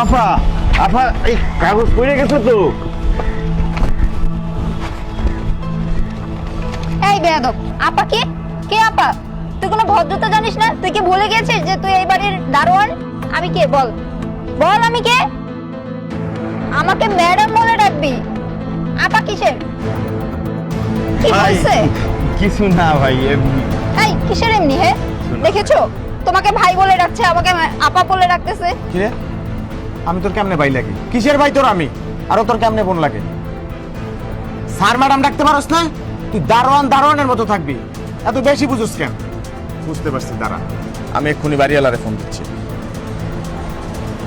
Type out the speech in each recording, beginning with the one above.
আপা আপা এই কাগজ পড়ে গেছে তো। এই বেয়াদব আপা কে? কে আপা? তুই কোনো ভদ্রতা জানিস না? তুই কি ভুলে গেছিস যে তুই এই বাড়ির দারোয়ান? আমি কে? বল। বল আমি কে? আমাকে ম্যাডাম বলে ডাকবি। আপা কিসের? কি হয়েছে? কিছু না ভাই এমনি। এই কিসের এমনি হে? দেখেছ? তোমাকে ভাই বলে ডাকছে আমাকে আপা বলে ডাকতেছে। কিরে আমি তোর কেমনে ভাই লাগে? কিসের ভাই তোর আমি? আরও তোর কেমনে বোন লাগে? স্যার, ম্যাডাম ডাকতে পারস না? তুই দারোয়ান দারোয়ানের মতো থাকবি। এত বেশি বুঝুস কেন? বুঝতে পারছি, দাঁড়া। আমি এক্ষুনি বাড়িওয়ালারে ফোন দিচ্ছি।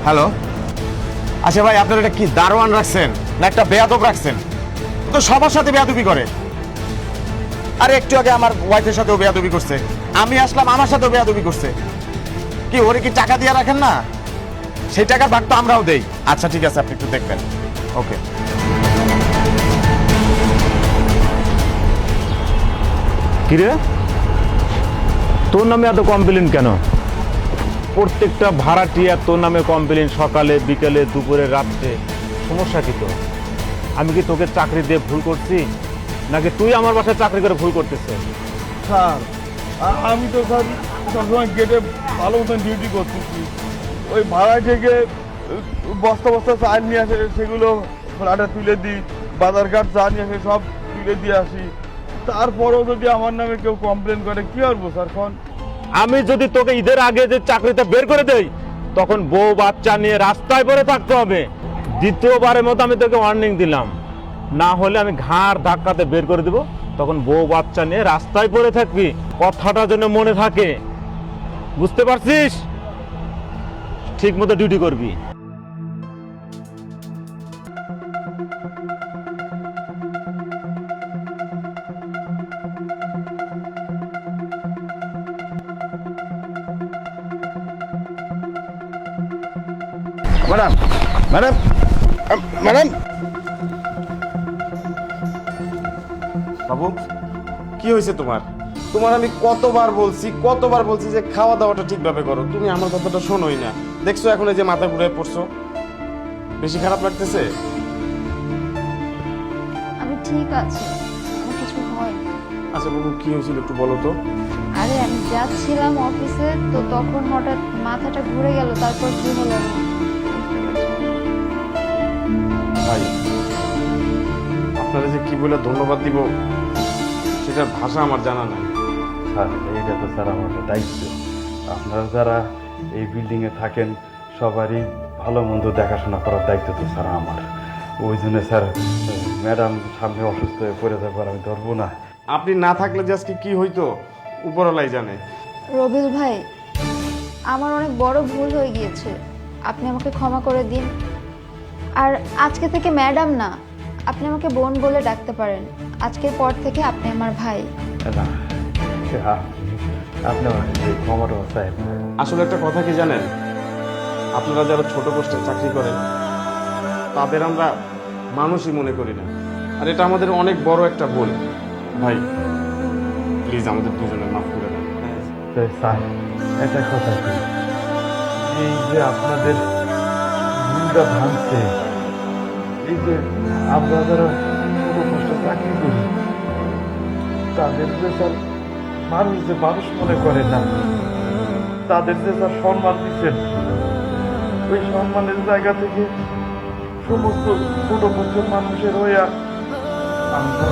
হ্যালো? আচ্ছা ভাই, আপনার এটা কি দারোয়ান রাখছেন না একটা বেয়াদব রাখছেন? তো সবার সাথে বেয়াদবি করে। আরে, একটু আগে আমার ওয়াইফের সাথেও বেয়াদবি করছে। আমি আসলাম, আমার সাথেও বেয়াদবি করছে। কি, ওরে কি টাকা দিয়ে রাখেন না? সেই টাকার ভাগ তো আমরাও দেই। আচ্ছা ঠিক আছে আপনি একটু দেখবেন। ওকে। কিরে? তোর নামে এত কমপ্লেন কেন? প্রত্যেকটা ভাড়াটিয়া তোর নামে কমপ্লেন সকালে বিকেলে দুপুরে রাত্রে। সমস্যা কি তো আমি কি তোকে চাকরি দিয়ে ভুল করছি? নাকি তুই আমার বাসায় চাকরি করে ভুল করতেছিস স্যার আমি তো স্যার সবসময় গেটে ভালো মতন ডিউটি করতেছি। ওই ভাড়া থেকে বস্তা বস্তা চাল নিয়ে আসে, সেগুলো ফ্ল্যাটে তুলে দিই, বাজার ঘাট চা নিয়ে আসে সব তুলে দিয়ে আসি। তারপরেও যদি আমার নামে কেউ কমপ্লেন করে, কি করব স্যার, কোন? আমি যদি তোকে ঈদের আগে যে চাকরিটা বের করে দেই, তখন বউ বাচ্চা নিয়ে রাস্তায় পড়ে থাকতে হবে। দ্বিতীয়বারের মতো আমি তোকে ওয়ার্নিং দিলাম। না হলে আমি ঘাড় ধাক্কাতে বের করে দিব, তখন বউ বাচ্চা নিয়ে রাস্তায় পড়ে থাকবি, কথাটা যেন মনে থাকে। বুঝতে পারছিস? ঠিক মতো ডিউটি করবি। Madam madam madam. বাবু কি হয়েছে তোমার? তোমার আমি কতবার বলছি কতবার বলছি যে খাওয়া দাওয়াটা ঠিকভাবে করো। তুমি আমার কথাটা শোনোই না। দেখছ এখন এই যে মাথা ঘুরে পড়ছো? বেশি খারাপ লাগতেছে? আমি ঠিক আছে। আমার কিছু হয় আচ্ছা কি হয়েছিল একটু বলো তো? আরে আমি যাচ্ছিলাম অফিসে তো তখন হঠাৎ মাথাটা ঘুরে গেল তারপর কি হলো? আমি ভাই আপনারা যে কি বলে ধন্যবাদ দিব সেটা ভাষা আমার জানা নাই। স্যার এইটা তো স্যার আমাদের দায়িত্ব। আপনারা যারা এই বিল্ডিংয়ে থাকেন সবারই ভালো মন্দ দেখাশোনা করার দায়িত্ব তো স্যার আমার। ওই জন্য স্যার ম্যাডাম সামনে অসুস্থ হয়ে পড়ে যাবার আমি ধরবো না। আপনি না থাকলে যে আজকে কি হইতো? উপরওয়ালাই জানে। রবিল ভাই আমার অনেক বড় ভুল হয়ে গিয়েছে। আপনি আমাকে ক্ষমা করে দিন। আর আজকে থেকে ম্যাডাম না আপনি আমাকে বোন বলে ডাকতে পারেন। আজকের পর থেকে আপনি আমার ভাই। না আপনি ক্ষমাটা চাই আসলে একটা কথা কি জানেন? আপনারা যারা ছোট পোস্টে চাকরি করেন তাদের আমরা মানুষই মনে করি না। আর এটা আমাদের অনেক বড় একটা ভুল। ভাই প্লিজ আমাদের দুজনে মাফ করে দেন। স্যার একটা কথা এই যে আপনাদের ভুলটা ভাঙছে এই যে আমরা যারা ছোট কষ্ট চাকরি করি তাদের যে স্যার মানুষ যে মানুষ মনে করে না, তাদের যে তার সম্মান দিচ্ছেন, ওই সম্মানের জায়গা থেকে সমস্ত ছোট বছর মানুষের হইয়া আমরা